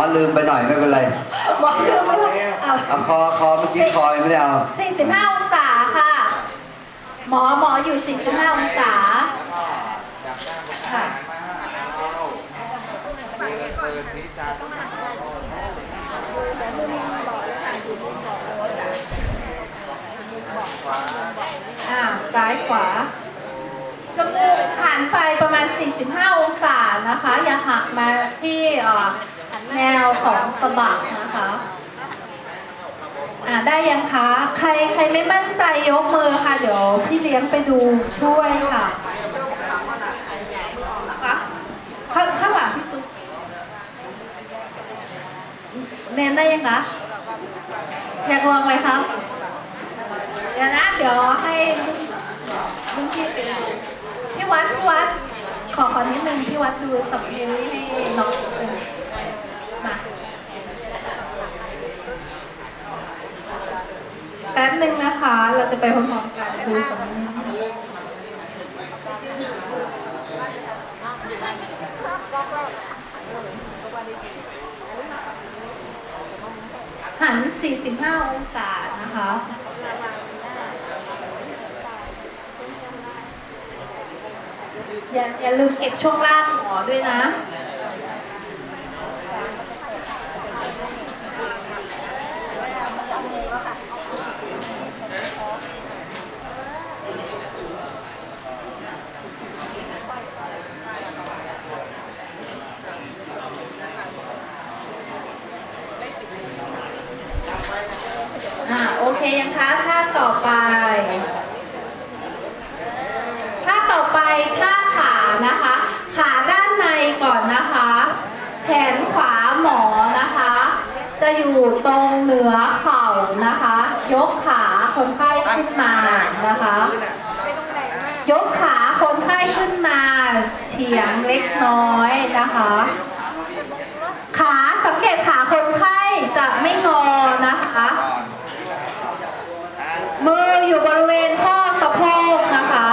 อลืมไปหน่อยไม่เป็นไรหมอลืมไปเอาเอาคอคอเมื่อกี้คอยไม่ได้เอา45 องศาค่ะ หมอหมออยู่ 45 องศาค่ะอ่าซ้ายขวา จมูกหันไปประมาณ 45 องศานะคะ อย่าหักมาที่เอ่อ แนวของสบักนะคะอ่าได้ยังคะใครใครไม่มั่นใจยกมือค่ะ เดี๋ยวพี่เลี้ยงไปดูช่วยค่ะข้างข้างหลังพี่ซุปเนนได้ยังคะอยากลองไหมครับเดี๋ยวนะเดี๋ยวให้ลุงพี่ไปดูพี่วัดพี่วัดขอขอนิดนึงพี่วัดดูสับนิ้วให้น้องมา แป๊บหนึ่งนะคะ เราจะไปพร้อมๆกันดูสับนิ้วหัน 45 องศานะคะ อย่าอย่าลืมเก็บช่วงล่างหมอด้วยนะ อ่าโอเคยังคะท่า ต่อไป ท่าต่อไปท่าขานะคะ ขาด้านในก่อนนะคะ แขนขวาหมอนะคะ จะอยู่ตรงเหนือเข่านะคะ ยกขาคนไข้ขึ้นมานะคะ ยกขาคนไข้ขึ้นมาเฉียงเล็กน้อยนะคะ ขาสังเกตขาคนไข้จะไม่งอนะคะ มืออยู่บริเวณข้อสะโพกนะคะ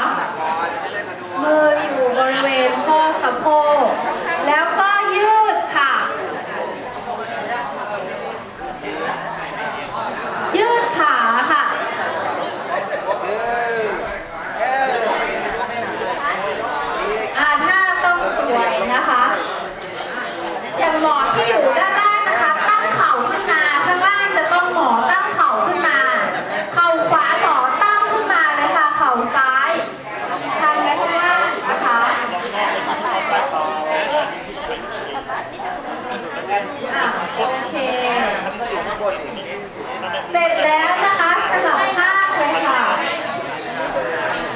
มืออยู่บริเวณข้อสะโพก แล้วก็ยืดค่ะ ยืดขาค่ะ อ่าถ้าต้องสวยนะคะ อย่างหมอที่อยู่ด้านล่างนะคะ ตั้งเข่าขึ้นมาข้างล่างจะต้องหมอตั้งเข่าขึ้นมา เข่าขวาหมอตั้งขึ้นมาเลยค่ะ เข่าซ้ายทันไหมข้างล่างนะคะอะโอเค เสร็จแล้วนะคะสลับข้างเลยค่ะ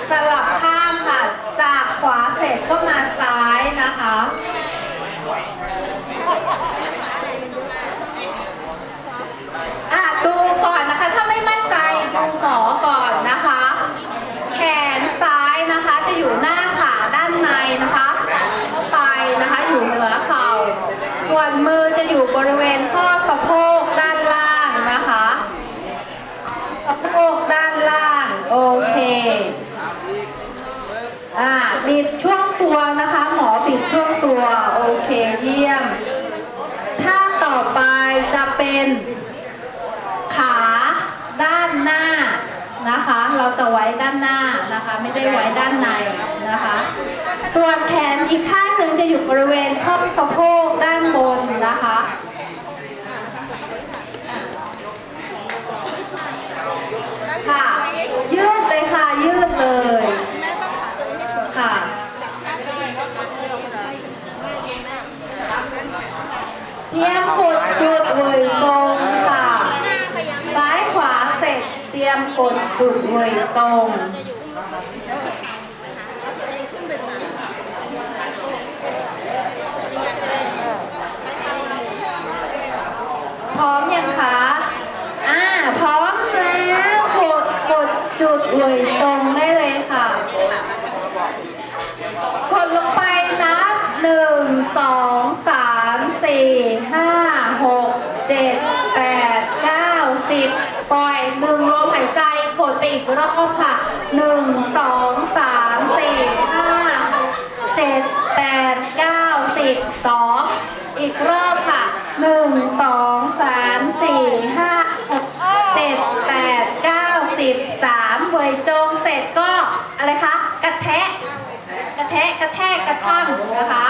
สลับข้างค่ะ จากขวาเสร็จก็มาซ้ายนะคะ อะดูก่อนนะคะ ถ้าไม่มั่นใจดูหมอก่อนนะคะ แขนซ้ายนะคะจะอยู่หน้าขาด้านในนะคะเข้าไปนะคะอยู่เหนือเข่า ส่วนมือจะอยู่บริเวณข้อสะโพกด้านล่างนะคะสะโพกด้านล่าง โอเค อ่าบิดช่วงตัวนะคะ หมอบิดช่วงตัว โอเคเยี่ยม ถ้าต่อไปจะ เป็น ขาด้านหน้านะคะ เราจะไว้ด้านหน้านะคะ ไม่ได้ไว้ด้านในนะคะ ส่วนแขนอีกข้างหนึ่งจะอยู่บริเวณข้อสะโพกด้านบนนะคะค่ะ ยืดเลยค่ะ ยืดเลย ค่ะ เตรียมกดจุดเวยตรงค่ะ ซ้ายขวาเสร็จ เตรียมกดจุดเวยตรง พร้อมยังคะ อ่า พร้อมแล้วกดกดจุดเวยตรงได้เลยค่ะ กดลงไปนับหนึ่งสองสามสี่ห้าหกเจ็ดแปดเก้าสิบปล่อยหนึ่งลมหายใจกดไป อีกรอบค่ะหนึ่งสองสามสี่ห้าเจ็ดแปดเก้าสิบสองอีกรอบค่ะหนึ่งงสองสามสี่ห้าหกเจ็ดแปดเก้าสิบสามวยจงเสร็จก็อะไรคะ กระแทะ กระแทะ กระแทกกระทั่งนะคะ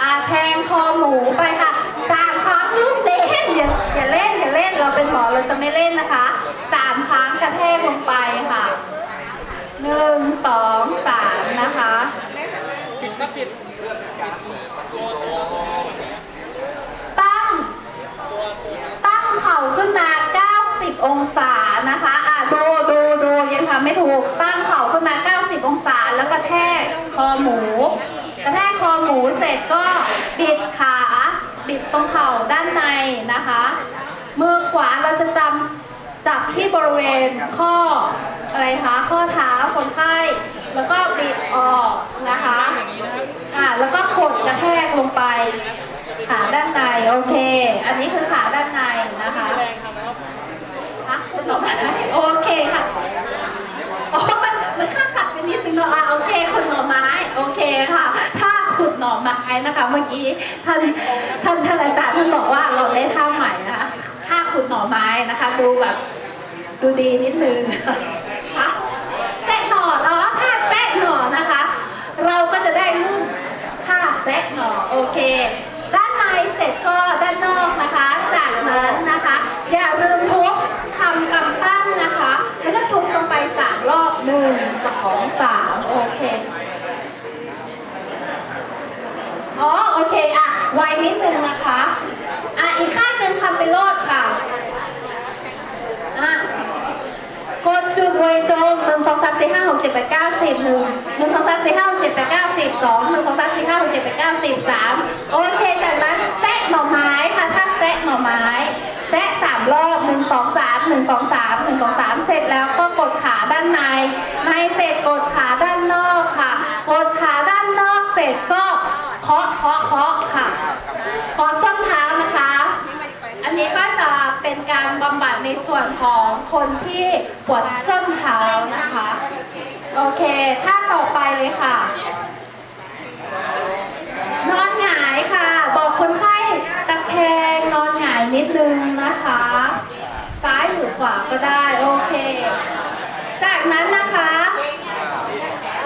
อาแทงคอหมูไปค่ะสามครั้งลูกเล่นอย่าอย่าเล่นอย่าเล่นเราเป็นหมอเราจะไม่เล่นนะคะสามครั้งกระ ลงไปค่ะหนึ่งสองสามนะคะตั้ง ตั้งเข่าขึ้นมา 90 องศานะคะ อะดูดูดูยังทำไม่ถูก ตั้งเข่าขึ้นมา 90 องศา แล้วก็แทกคอหมู กระแทกคอหมูเสร็จก็บิดขา บิดตรงเข่าด้านในนะคะ มือขวาเราจะจำ จับที่บริเวณข้ออะไรคะข้อเท้าคนไข้แล้วก็บิดออกนะคะอ่าแล้วก็กดกระแทกลงไปขาด้านในโอเค อันนี้คือขาด้านในนะคะฮะคุณต่อมาโอเคค่ะอ๋อมันมันค่าสัตว์กันนิดนึงเนาะอะโอเคคุณหน่อไม้โอเคค่ะถ้าขุดหน่อไม้นะคะ เมื่อกี้ท่านท่านท่านอาจารย์ท่านบอกว่าเราได้ท่าใหม่นะคะ ขุดหน่อไม้นะคะ ดูแบบดูดีนิดนึงฮะแซะหน่อเนาะท่าแซะหน่อนะคะ เราก็จะได้รูปท่าแซะหน่อโอเค ด้านในเสร็จก็ด้านนอกนะคะ จากนั้นนะคะ อย่าลืมทุบทำกำปั้นนะคะ แล้วก็ทุบลงไปสามรอบหนึ่งสองสามโอเค อ๋อโอเคอะไวนิดนึงนะคะ อะอีกข้างหนึงทำเป็นโลดค่ะ อะ กดจุดไว้ตรงหนึ่งสองสามสี่ห้าหกเจ็ด แปดเก้าสิบหนึ่งหนึ่งสองสามสี่ห้าหกเจ็ดแปดเก้าสิบสองหนึ่งสองสามสี่ห้าหกเจ็ดแปดเก้าสิบสามโอเคจากนั้นแซะหน่อไม้ค่ะถ้าแซะหน่อไม้แซะสามรอบหนึ่งสองสามหนึ่งสองสามหนึ่งสองสามเสร็จแล้วก็กดขาด้านในในเสร็จกดขาด้านนอกค่ะ กดขาด้านนอกเสร็จก็เคาะเคาะเคาะค่ะเคาะส้นเท้านะคะ อันนี้ก็จะเป็นการบำบัดในส่วนของคนที่ปวดส้นเท้านะคะ โอเคท่าต่อไปเลยค่ะ นอนหงายค่ะ บอกคนไข้ตะแคงนอนหงายนิดนึงนะคะ ซ้ายหรือขวาก็ได้โอเค จากนั้นนะคะ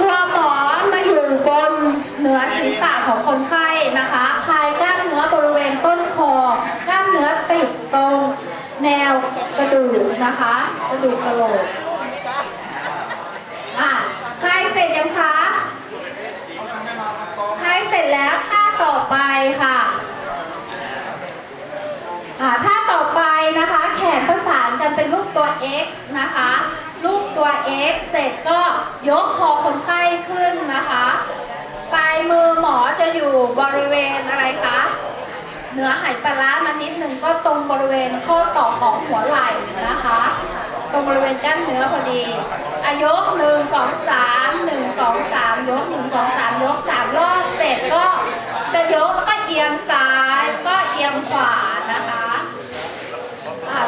ตัวหมอนมาอยู่บนเหนือศีรษะของคนไข้นะคะคลายกล้ามเนื้อบริเวณต้นคอกล้ามเนื้อติดตรงแนวกระดูกนะคะ กระดูกกระโหลก อะคลายเสร็จยังคะคลายเสร็จแล้วท่าต่อไป ค่ะอ่าท่าต่อไปนะคะแขนประสานกันเป็นรูปตัว X นะคะ รูปตัว X เสร็จก็ยกคอคนไข้ขึ้นนะคะปลายมือหมอจะอยู่บริเวณอะไรคะเนื้อไหปลาร้ามานิดหนึ่งก็ตรงบริเวณข้อต่อของหัวไหล่นะคะ ตรงบริเวณกล้ามเนื้อพอดีอายกหนึ่งสองสามหนึ่งสองสามยกหนึ่งสองสามยกสามรอบเสร็จก็จะยกก็เอียงซ้ายก็เอียง ขวานะคะ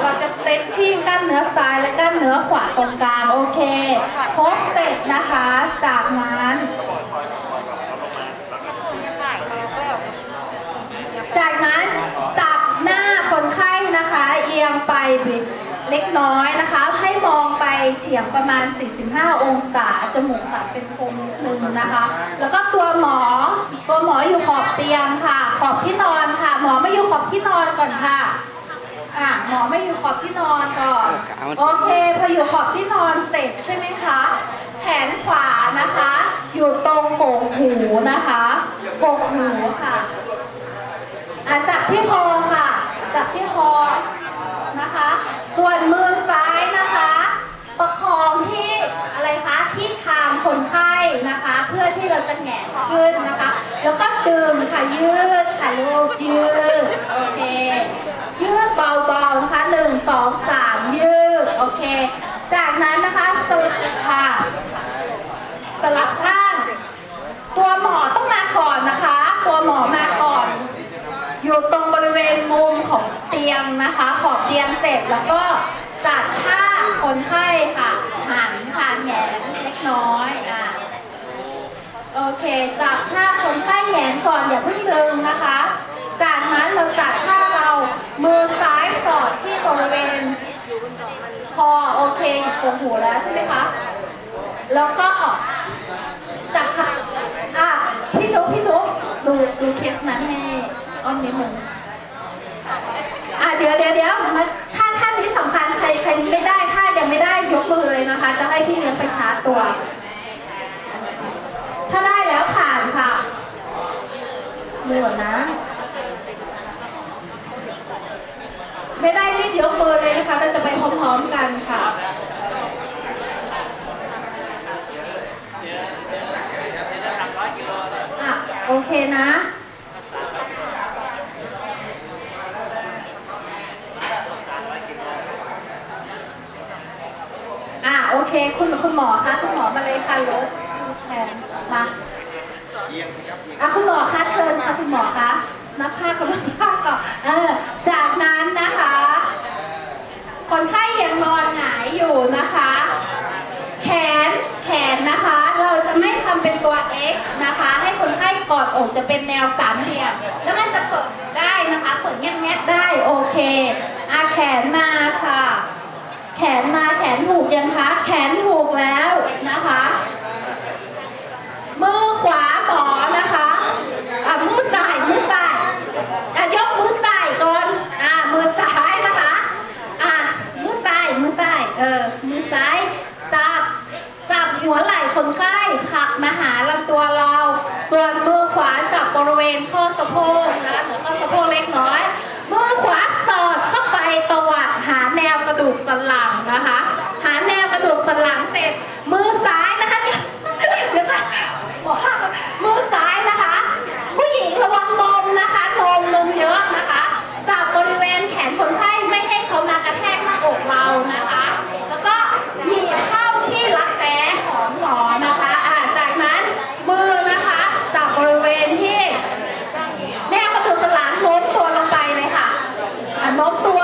เราจะสเตรชชิ่งกล้ามเนื้อซ้ายและกล้ามเนื้อขวาตรงกลางโอเคครบเสร็จนะคะ จากนั้น จากนั้นจับหน้าคนไข้นะคะ เอียงไปบิด เล็กน้อยนะคะ ให้มองไปเฉียงประมาณ 45 องศา จมูกสับเป็นโคมนิดนึงนะคะ แล้วก็ตัวหมอ ตัวหมออยู่ขอบเตียงค่ะ ขอบที่นอนค่ะ หมอไม่อยู่ขอบที่นอนก่อนค่ะอะหมอไม่อยู่ขอบที่นอนก่อน โอเคพออยู่ขอบที่นอนเสร็จใช่ไหมคะ แขนขวานะคะ อยู่ตรงกกหูนะคะกกหูค่ะอะจับที่คอค่ะ จับที่คอ นะคะ ส่วนมือซ้ายนะคะ ประคองที่อะไรคะ ที่คางคนไข้นะคะ เพื่อที่เราจะแหงนขึ้นนะคะ แล้วก็ดึงค่ะยืดค่ะลูกยืด นะคะ ขอบเตียงเสร็จแล้วก็จัดท่าคนไข้ค่ะ หันค่ะแหงนเล็กน้อยอ่าโอเค จับท่าคนไข้แหงนก่อนอย่าเพิ่งดึงนะคะ จากนั้นเราจัดท่าเรามือซ้ายสอดที่บริเวณคอโอเคโกงหูแล้วใช่ไหมคะ แล้วก็จับขาอะพี่จุ๊บพี่จุ๊บดูดูเคสนั้นให้อ้อมนิดนึง เดี๋ยวเดี๋ยวเดี๋ยวมาท่าท่านนี้สำคัญใครใครไม่ได้ถ้ายังไม่ได้ยกมือเลยนะคะ จะให้พี่เลี้ยงไปชาร์จตัว ถ้าได้แล้วผ่านค่ะมือก่อนนะ ไม่ได้รีบยกมือเลยนะคะเราจะไปพร้อมๆกันค่ะ อะ โอเคนะ อะ โอ เคคุณคุณหมอคะคุณหมอมาเลยค่ะรถแทนมาอะคุณหมอคะเชิญค่ะคุณหมอคะนับผ้าคนละผ้าก่อนเออจากนั้นนะคะ คนไข้ยังนอนหงายอยู่นะคะ แขนแขนนะคะ เราจะไม่ทำเป็นตัว X นะคะ ให้คนไข้กอดอกจะเป็นแนวสามเหลี่ยมแล้วมันจะเปิดได้นะคะเปิดแง่ๆได้โอเคอาแขนมาค่ะ แข นมาแขนถูกยังคะ แขนถูกแล้วนะคะ มือขวาหมอนะคะอะมือซ้ายมือซ้ายอะยกมือซ้ายก่อนอะมือซ้ายนะคะอะมือซ้ายมือซ้ายเออมือซ้ายจับจับหัวไหล่คนไข้ผลักมาหาลำตัวเรา ส่วนมือขวาจับบริเวณข้อสะโพกนะเหนือข้อสะโพกเล็กน้อย อขวาสอดเข้าไปตวัดหาแนวกระดูกสันหลังนะคะ หาแนวกระดูกสันหลังเสร็จ มือซ้ายนะคะ เดี๋ยวก่อนบอกว่ามือซ้ายนะคะ ผู้หญิงระวังนมนะคะนมนมเยอะนะคะจับบริเวณแขนคนไข้ไม่ให้เขามากระแทกหน้าอกเรานะคะ แล้วก็หนีบเข้าที่รักแร้ของหมอนะคะอ่าจากนั้นมือนะคะจับบริเวณที่แนวกระดูกสันหลังโน้มตัวลงไปเลยค่ะอะโน้มตัว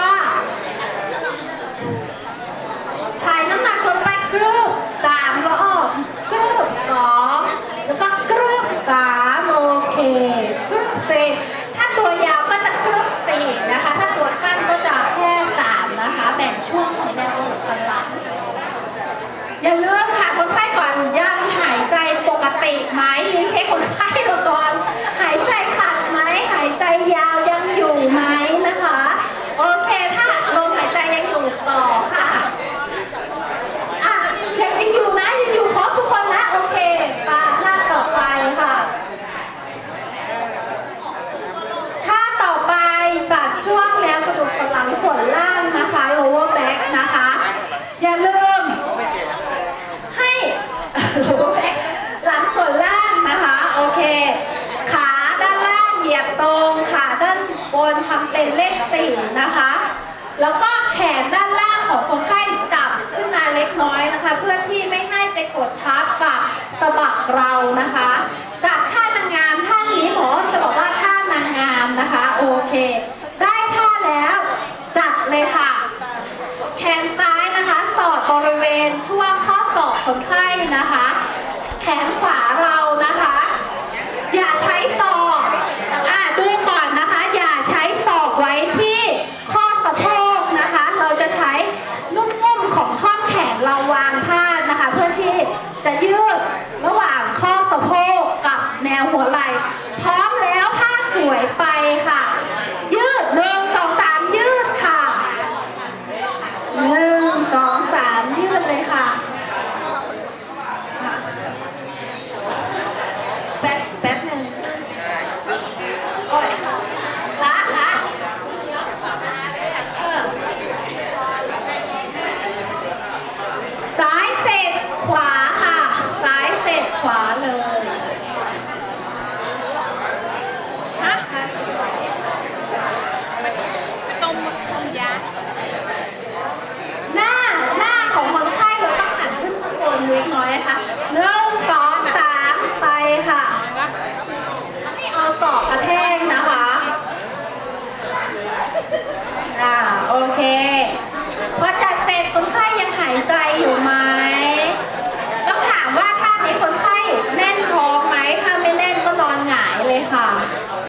ถ่ายน้ำหนักลงไปกรึบสามรอบกรึบสองแล้วก็กรึบสามโอเคกรึบสี่ถ้าตัวยาวก็จะกรึบสี่นะคะ ถ้าตัวสั้นก็จะแค่สามนะคะ แบ่งช่วงของแนวกระดูกสันหลัง อย่าลืมค่ะคนไข้ก่อนยังหายใจปกติไหมหรือเช็คคนไข้ก่อน หายใจขัดไหมหายใจยาวยังอยู่ไหมนะคะ โอเคถ้าลมหายใจยังอยู่ต่อค่ะ อะยังยังอยู่นะยังอยู่ครบทุกคนนะ โอเคไปหน้าต่อไปค่ะท่าต่อไปจัดช่วงแนวกระดูกสันหลังส่วนล่างนะคะ lower back นะคะ อย่าลืม ให้ lower back หลังส่วนล่างนะคะ โอเค ขาด้านล่างเหยียดตรงขาด้านบนทำเป็นเลขสี่นะคะ แล้วก็แขนด้านล่างของคนไข้จับขึ้นมาเล็กน้อยนะคะ เพื่อที่ไม่ให้ไปกดทับกับสะบักเรานะคะ จากท่านางงามท่านี้หมอจะบอกว่าท่านางงามนะคะ โอเค ได้ท่าแล้วจัดเลยค่ะ แขนซ้ายนะคะ สอดบริเวณช่วงข้อศอกคนไข้นะคะ แขนขวาเรานะคะ อย่า Sayur